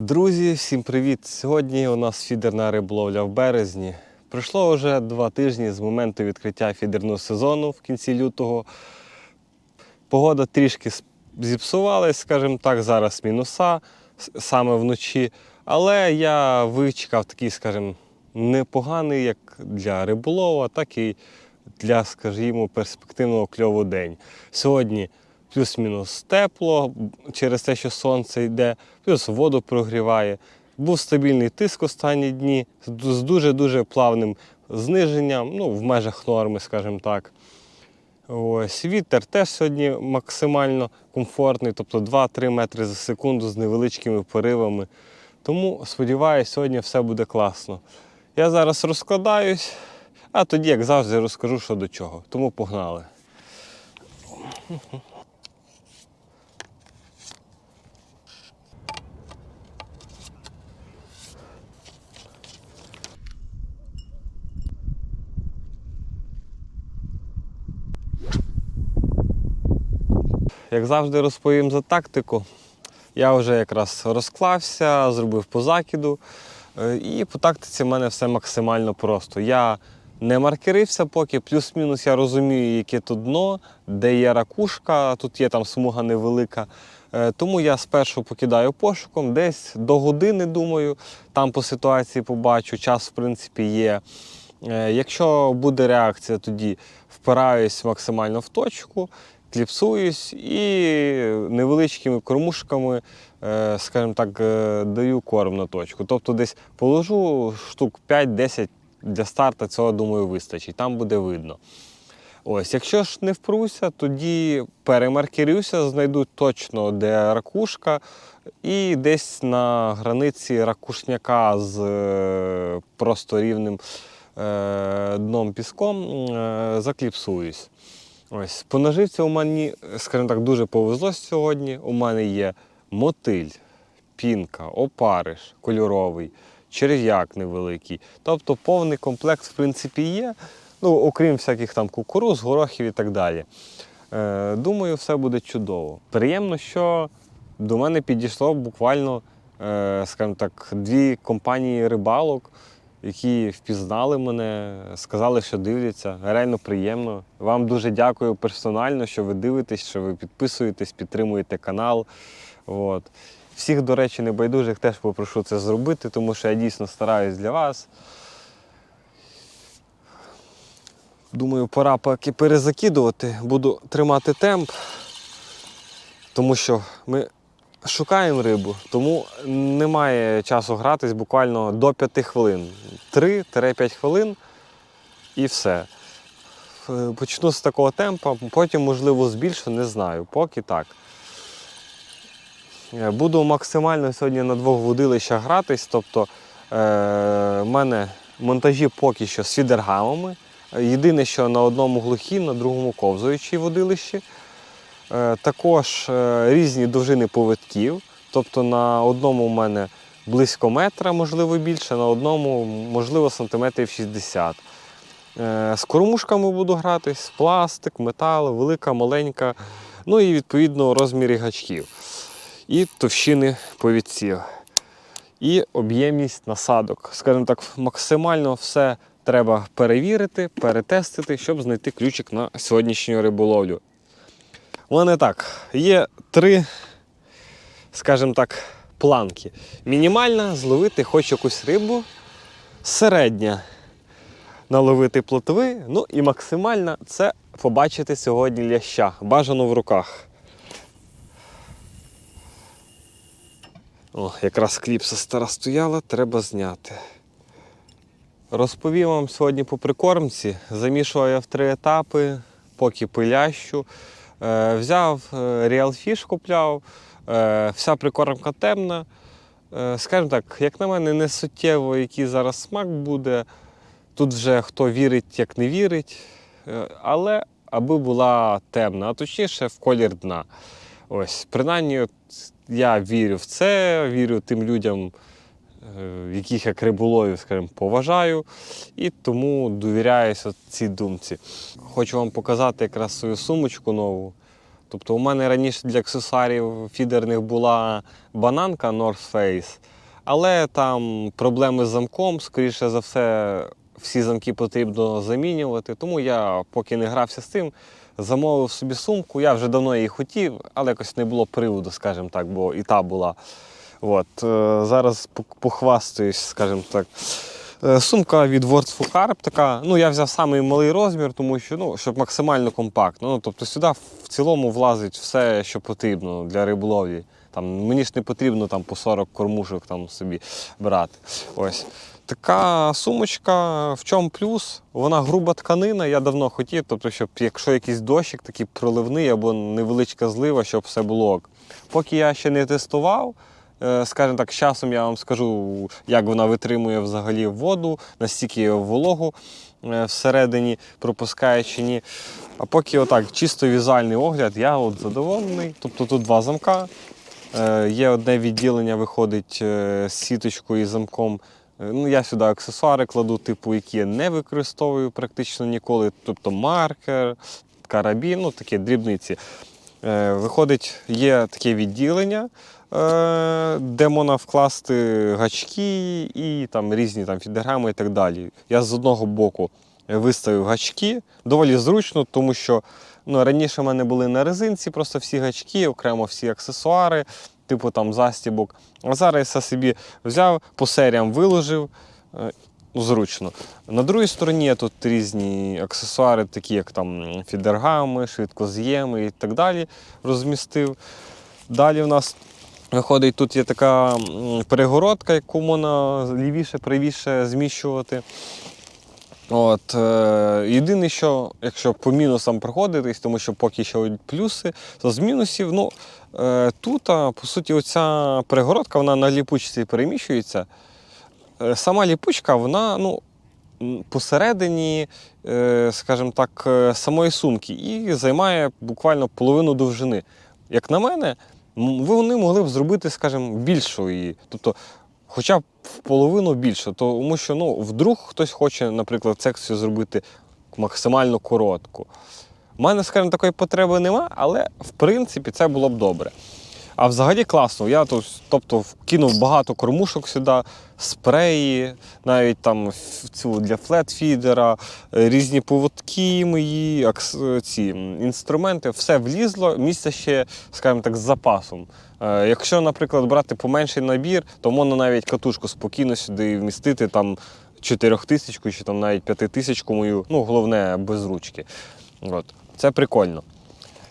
Друзі, всім привіт! Сьогодні у нас фідерна риболовля в березні. Пройшло вже два тижні з моменту відкриття фідерного сезону в кінці лютого. Погода трішки зіпсувалась, скажімо так, зараз мінуса саме вночі. Але я вичекав такий, скажімо, непоганий як для риболова, так і для, скажімо, перспективного кльову день. Сьогодні плюс-мінус тепло через те, що сонце йде, плюс воду прогріває. Був стабільний тиск останні дні з дуже-дуже плавним зниженням, ну, в межах норми, скажімо так. Ось, вітер теж сьогодні максимально комфортний, тобто 2-3 метри за секунду з невеличкими поривами. Тому сподіваюся, сьогодні все буде класно. Я зараз розкладаюсь, а тоді, як завжди, розкажу, що до чого. Тому погнали. Як завжди розповім за тактику. Я вже якраз розклався, зробив по закиду. Е, І по тактиці в мене все максимально просто. Я не маркерився поки, плюс-мінус я розумію, яке тут дно, де є ракушка, тут є там смуга невелика. Е, Тому я спершу покидаю пошуком, десь до години, думаю, там по ситуації побачу, час в принципі є. Е, Якщо буде реакція, тоді впираюсь максимально в точку, кліпсуюсь і невеличкими кормушками, е, скажімо так, е, даю корм на точку. Тобто десь положу штук 5-10 для старту, цього думаю вистачить. Там буде видно. Ось, якщо ж не впруся, тоді перемаркерюся, знайду точно, де ракушка, і десь на границі ракушняка з е, просто рівним дном піском закліпсуюсь. Ось, по наживці у мені, скажімо так, дуже повезло сьогодні. У мене є мотиль, пінка, опариш кольоровий, черв'як невеликий. Тобто повний комплект, в принципі, є. Ну, окрім всяких там кукуруз, горохів і так далі. Е, думаю, все буде чудово. Приємно, що до мене підійшло буквально, е, скажімо так, дві компанії рибалок, які впізнали мене, сказали, що дивляться. Реально приємно. Вам дуже дякую персонально, що ви дивитесь, що ви підписуєтесь, підтримуєте канал. От. Всіх, до речі, небайдужих теж попрошу це зробити, тому що я дійсно стараюсь для вас. Думаю, пора поки перезакидувати, буду тримати темп, тому що ми шукаємо рибу, тому немає часу гратись буквально до 5 хвилин. 3-5 хвилин і все. Е, Почну з такого темпу, потім, можливо, збільшу, не знаю. Поки так. Е, Буду максимально сьогодні на двох водилищах гратись. Тобто е, в мене монтажі поки що з фідергамами. Єдине, що на одному глухі, на другому ковзуючі водилищі. Е, також е, різні довжини повитків. Тобто на одному у мене близько метра, можливо, більше, на одному, можливо, сантиметрів 60. Е, з кормушками буду гратись, пластик, метал, велика, маленька. Ну і відповідно розміри гачків. І товщини повідців. І об'ємність насадок. Скажімо так, максимально все треба перевірити, перетестити, щоб знайти ключик на сьогоднішню риболовлю. У мене так, є три, скажімо так, планки. Мінімальна зловити хоч якусь рибу, середня наловити плотви, ну і максимальна це побачити сьогодні ляща, бажано в руках. О, якраз кліпса стара стояла, треба зняти. Розповім вам сьогодні по прикормці. Замішував я в три етапи, поки пилящу. Е, взяв е, Real Fish купляв, е, вся прикормка темна. Скажімо так, як на мене, не суттєво, який зараз смак буде. Тут вже хто вірить, як не вірить. Але аби була темна, а точніше в колір дна. Ось, принаймні, я вірю в це, вірю тим людям, яких як риболовів, скажімо, поважаю, і тому довіряюся цій думці. Хочу вам показати якраз свою сумочку нову. Тобто у мене раніше для аксесуарів фідерних була бананка North Face, але там проблеми з замком, скоріше за все, всі замки потрібно замінювати. Тому я поки не грався з цим, замовив собі сумку. Я вже давно її хотів, але якось не було приводу, скажімо так, бо і та була. От, е, зараз пох- похвастаюсь, скажімо так. Е, Сумка від Words Carp така. Ну, я взяв самий малий розмір, тому що ну, щоб максимально компактно. Ну, тобто сюди в цілому влазить все, що потрібно для риболовлі. Там, мені ж не потрібно там, по 40 кормушок там, собі брати. Ось. Така сумочка, в чому плюс? Вона груба тканина, я давно хотів, тобто, щоб якщо якийсь дощик такий проливний або невеличка злива, щоб все було. Поки я ще не тестував, Скажімо так, з часом я вам скажу, як вона витримує взагалі воду, настільки вологу е, всередині пропускає чи ні. А поки отак, чисто візуальний огляд, я от задоволений. Тобто тут два замка. Е, Є одне відділення, виходить е, з сіточкою і замком. Е, Ну, я сюди аксесуари кладу, типу, які я не використовую практично ніколи. Тобто маркер, карабін, ну такі дрібниці. Е, Виходить, є таке відділення, е, де можна вкласти гачки і там різні там, фідергами і так далі. Я з одного боку виставив гачки, доволі зручно, тому що ну, раніше в мене були на резинці просто всі гачки, окремо всі аксесуари, типу там застібок. А зараз я собі взяв, по серіям виложив. Ну, зручно. На другій стороні тут різні аксесуари, такі як там фідергами, швидкоз'єми і так далі розмістив. Далі в нас виходить, тут є така перегородка, яку можна лівіше, правіше зміщувати. От, е, єдине, що якщо по мінусам проходитись, тому що поки що плюси, то з мінусів, ну, е, тут, по суті, оця перегородка вона на ліпучці переміщується. Е, Сама ліпучка, вона ну, посередині, е, скажімо так, е, самої сумки і займає буквально половину довжини. Як на мене, вони могли б зробити, скажімо, більшу її. Тобто, хоча б в половину більше. Тому що ну, вдруг хтось хоче, наприклад, секцію зробити максимально коротку. У мене, скажімо, такої потреби нема, але в принципі це було б добре. А взагалі класно. Я тут, тобто, кинув багато кормушок сюди, спреї, навіть там цю для флетфідера, е, різні поводки мої, ці інструменти, все влізло, місце ще, скажімо так, з запасом. Е, Якщо, наприклад, брати поменший набір, то можна навіть катушку спокійно сюди вмістити там чотирьохтисячку чи там навіть п'ятитисячку мою, ну головне без ручки. От. Це прикольно.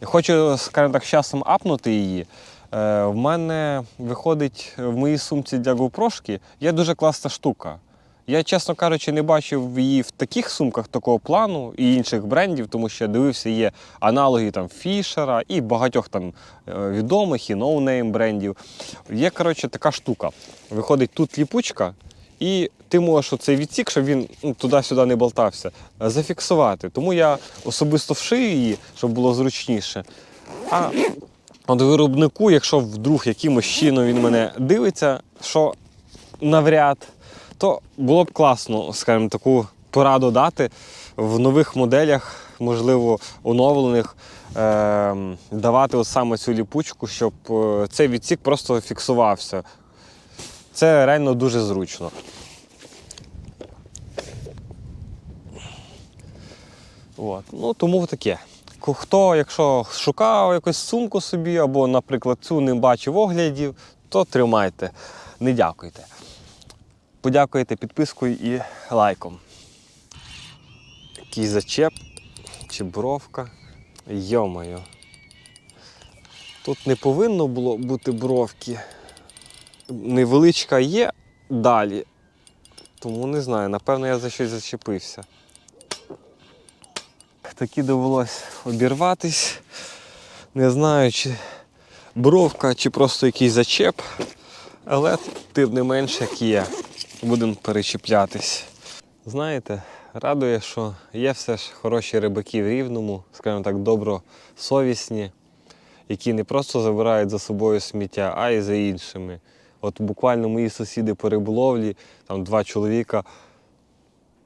Я хочу, скажімо так, з часом апнути її. Е, в мене виходить в моїй сумці для GoPro є дуже класна штука. Я, чесно кажучи, не бачив її в таких сумках такого плану і інших брендів, тому що я дивився, є аналоги там Фішера і багатьох там е, відомих і ноунейм брендів. Є, коротше, така штука. Виходить тут ліпучка, і ти можеш оцей відсік, щоб він ну, туди-сюди не болтався, зафіксувати. Тому я особисто вшию її, щоб було зручніше. А от виробнику, якщо вдруг якимось чином він мене дивиться, що навряд, то було б класно, скажімо, таку пораду дати в нових моделях, можливо, оновлених, е- давати от саме цю ліпучку, щоб е, цей відсік просто фіксувався. Це реально дуже зручно. От. Ну, тому таке. Хто, якщо шукав якусь сумку собі, або, наприклад, цю не бачив оглядів, то тримайте, не дякуйте. Подякуйте підпискою і лайком. Який зачеп чи бровка. Йомаю. Тут не повинно було бути бровки. Невеличка є далі. Тому не знаю, напевно, я за щось зачепився. Таки довелось обірватись. Не знаю, чи бровка, чи просто якийсь зачеп. Але тим не менше, як є, будемо перечіплятись. Знаєте, радує, що є все ж хороші рибаки в рівному, скажімо так, добросовісні, які не просто забирають за собою сміття, а й за іншими. От буквально мої сусіди по риболовлі, там два чоловіка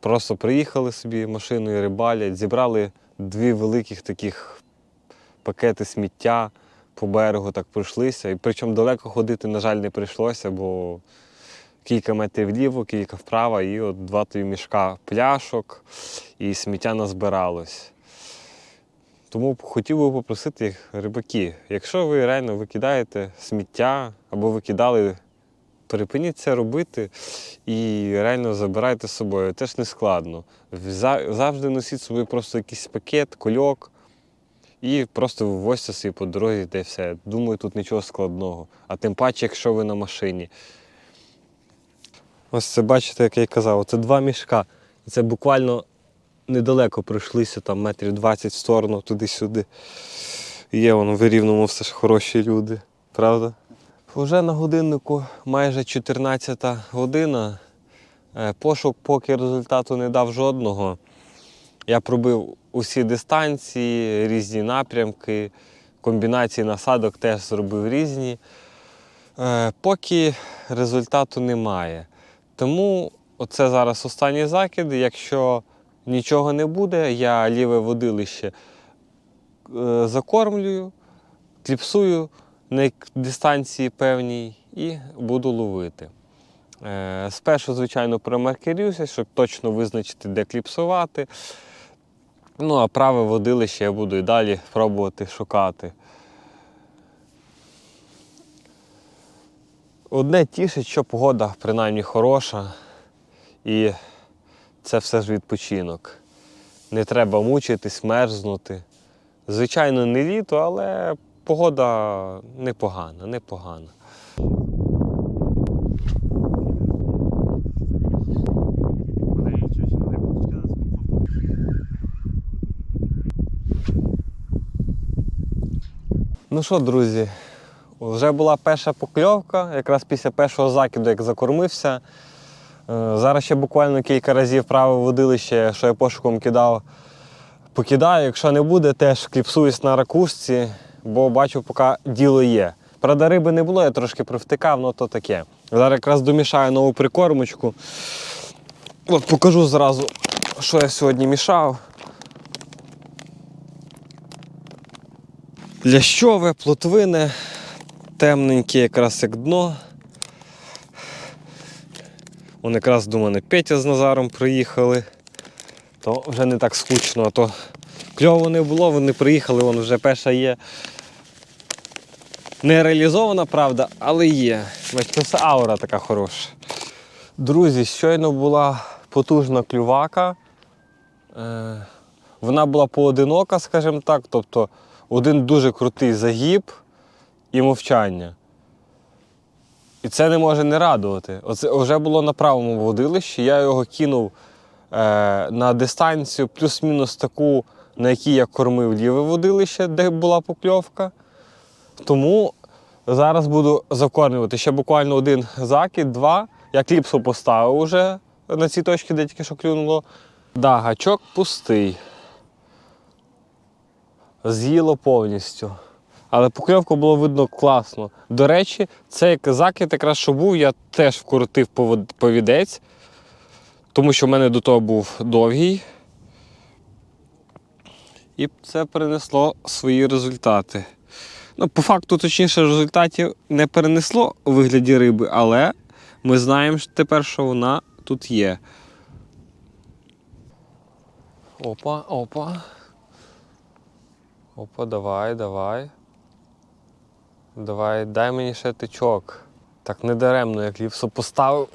просто приїхали собі машиною, рибалять, зібрали дві великих таких пакети сміття по берегу так пройшлися. І причому далеко ходити, на жаль, не прийшлося, бо кілька метрів вліво, кілька вправо, і от два тобі мішка пляшок, і сміття назбиралось. Тому хотів би попросити рибаки, якщо ви реально викидаєте сміття або викидали, припиніть це робити і реально забирайте з собою. Теж не складно. Завжди носіть з собою просто якийсь пакет, кульок і просто вивозьте собі по дорозі де все. Думаю, тут нічого складного. А тим паче, якщо ви на машині. Ось це бачите, як я й казав, це два мішка. Це буквально недалеко пройшлися, там метрів 20 в сторону, туди-сюди. Є воно в рівному все ж хороші люди, правда? Уже на годиннику майже 14 година. Е, Пошук поки результату не дав жодного. Я пробив усі дистанції, різні напрямки, комбінації насадок теж зробив різні. Е, Поки результату немає. Тому оце зараз останній закид. Якщо нічого не буде, я ліве водилище е, закормлюю, кліпсую на дистанції певній і буду ловити. Е, Спершу, звичайно, промаркерюся, щоб точно визначити, де кліпсувати. Ну, а праве водилище я буду і далі пробувати шукати. Одне тішить, що погода принаймні хороша, і це все ж відпочинок. Не треба мучитись, мерзнути. Звичайно, не літо, але погода непогана, непогана. Ну що, друзі, вже була перша покльовка, якраз після першого закиду, як закормився. Е, Зараз ще буквально кілька разів праве водилище, що я пошуком кидав, покидаю. Якщо не буде, теж кліпсуюсь на ракушці, бо бачу, поки діло є. Правда, риби не було, я трошки привтикав, ну то таке. Зараз якраз домішаю нову прикормочку. От покажу зразу, що я сьогодні мішав. Лящове, плотвине, темненьке, якраз як дно. Вон якраз до мене Петя з Назаром приїхали. То вже не так скучно, а то кльово не було, вони приїхали, вон вже перша є. Не реалізована, правда, але є. Бачите, це аура така хороша. Друзі, щойно була потужна клювака. Е, Вона була поодинока, скажімо так. Тобто один дуже крутий загіб і мовчання. І це не може не радувати. Оце вже було на правому водилищі, я його кинув е, на дистанцію плюс-мінус таку, на якій я кормив ліве водилище, де була покльовка. Тому зараз буду закормлювати ще буквально один закид, два. Я кліпсу поставив уже на цій точці, де тільки що клюнуло. Да, гачок пустий. З'їло повністю. Але покльовку було видно класно. До речі, цей закид якраз що був, я теж вкоротив повідець, тому що в мене до того був довгий. І це принесло свої результати. Ну, по факту, точніше, результатів не перенесло у вигляді риби, але ми знаємо тепер, що вона тут є. Опа, опа. Опа, давай, давай. Давай, дай мені ще тичок. Так не даремно, як ліпсо поставив.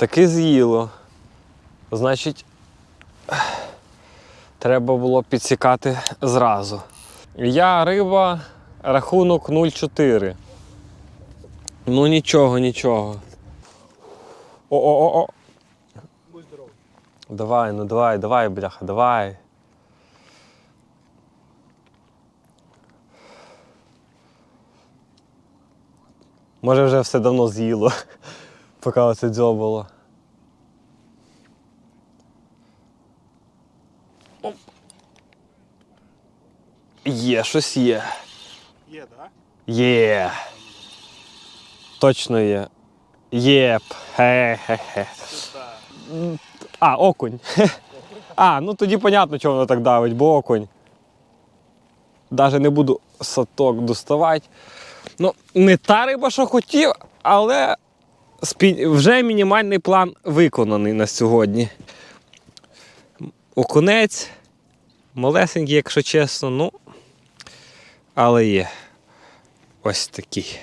Таки з'їло. Значить, треба було підсікати зразу. Я риба, рахунок 0,4. Ну нічого, нічого. О-о-о-о. Будь здоровий. Давай, ну давай, давай, бляха, давай. Може вже все давно з'їло, поки оце дзьобало. Є, щось є. Є, так? Є. Точно є. Єп. Хе-хе-хе. А, окунь. А, ну тоді понятно, чого воно так давить, бо окунь. Даже не буду саток доставати. Ну, не та риба, що хотів, але вже мінімальний план виконаний на сьогодні. Окунець. Малесенький, якщо чесно, ну. Але є. Ось такий.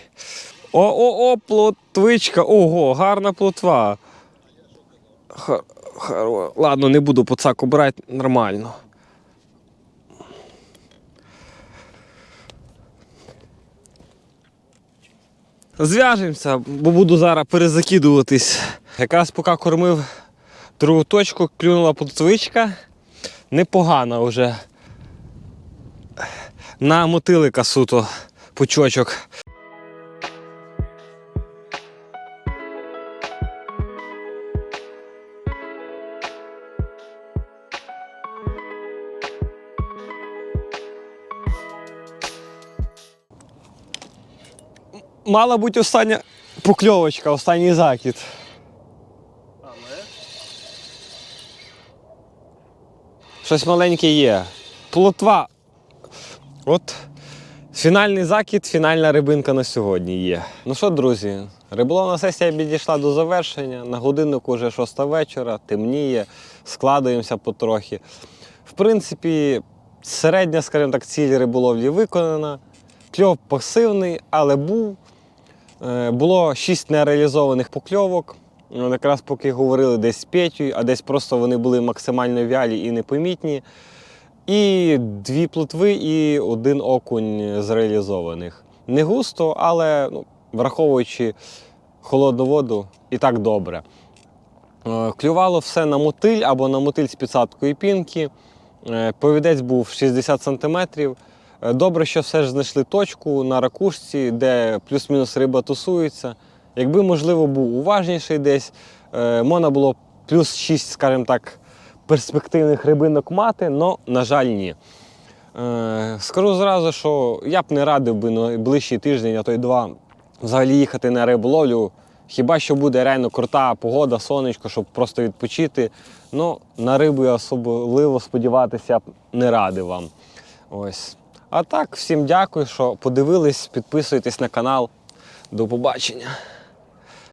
О-о-о, плотвичка. Ого, гарна плотва. Хар- харо- Ладно, не буду поцаку брати нормально. Зв'яжемося, бо буду зараз перезакидуватись. Якраз поки кормив другу точку, клюнула подсвичка. Непогана вже. На мотилика суто пучочок. Мала бути остання покльовочка, останній закид. Але Щось маленьке є. Плотва. От фінальний закид, фінальна рибинка на сьогодні є. Ну що, друзі, риболовна сесія підійшла до завершення. На годиннику вже шоста вечора, темніє, складуємося потрохи. В принципі, середня, скажімо так, ціль риболовлі виконана. Кльов пасивний, але був. Е, Було шість нереалізованих покльовок. Якраз поки говорили десь з Петю, а десь просто вони були максимально вялі і непомітні. І дві плотви, і один окунь з реалізованих. Не густо, але ну, враховуючи холодну воду, і так добре. Е, Клювало все на мотиль або на мотиль з підсадкою пінки. Е, Повідець був 60 см. Добре, що все ж знайшли точку на ракушці, де плюс-мінус риба тусується. Якби, можливо, був уважніший десь, е, можна було плюс 6, скажімо так, перспективних рибинок мати, але, на жаль, ні. Е, Скажу зразу, що я б не радив би на ближчий тиждень, а то й два, взагалі їхати на риболовлю. Хіба що буде реально крута погода, сонечко, щоб просто відпочити. Ну, на рибу я особливо сподіватися б не радив вам. Ось. А так, всім дякую, що подивились, підписуйтесь на канал. До побачення.